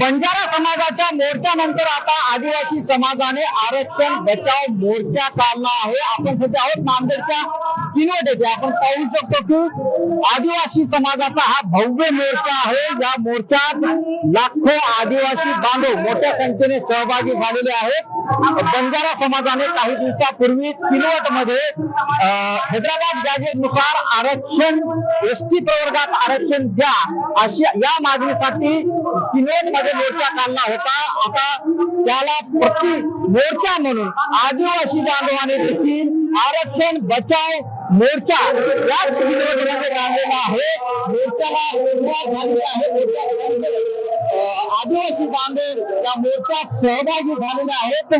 बंजारा समाजाच्या मोर्चानंतर आता आदिवासी समाजाने आरक्षण बचाव मोर्चा काढला आहे. आपण सध्या आहोत नांदेडच्या किनवट येथे आपण पाहू शकतो की आदिवासी समाजाचा हा भव्य मोर्चा आहे. या मोर्चात लाखो आदिवासी बांधव मोठ्या संख्येने सहभागी झालेले आहेत. बंजारा समाजाने काही दिवसापूर्वी किनवटमध्ये हैदराबाद गॅजेटनुसार आरक्षण एस टी प्रवर्गात आरक्षण द्या अशी या मागणीसाठी किनवटमध्ये मोर्चा काढला होता. आता त्याला प्रति मोर्चा म्हणून आदिवासी बांधवाने देखील आरक्षण बचाव मोर्चा याच किनवटमध्ये काढलेला आहे. मोर्चाला सुरुवात आहे मोर्चा आदिवासी बांधव या मोर्चात सहभागी झालेले आहेत.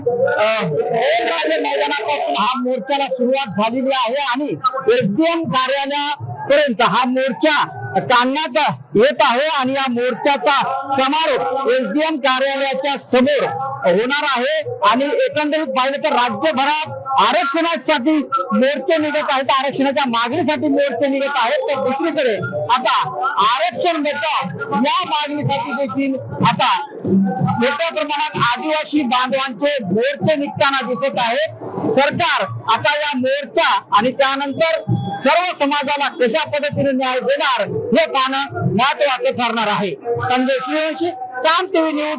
मैदानापासून हा मोर्चाला सुरुवात झालेली आहे आणि एसडीएम कार्यालयापर्यंत हा मोर्चा काढण्यात येत आहे आणि या मोर्चाचा समारोप एसडीएम कार्यालयाच्या समोर होणार आहे आणि एकंदरीत पाहिलं तर राज्यभरात आरक्षणासाठी मोर्चे निघत आहेत. आरक्षणाच्या मागणीसाठी मोर्चे निघत आहेत. तर दुसरीकडे आता आरक्षण बचाव या मागणीसाठी देखील आता मोठ्या प्रमाणात आदिवासी बांधवांचे मोर्चे निघताना दिसत आहेत सरकार आता या मोर्चा आणि त्यानंतर सर्व समाजाला कशा पद्धतीने न्याय देणार हे पाहणं महत्वाचं ठरणार आहे. Sanjay Suryavanshi Saam TV news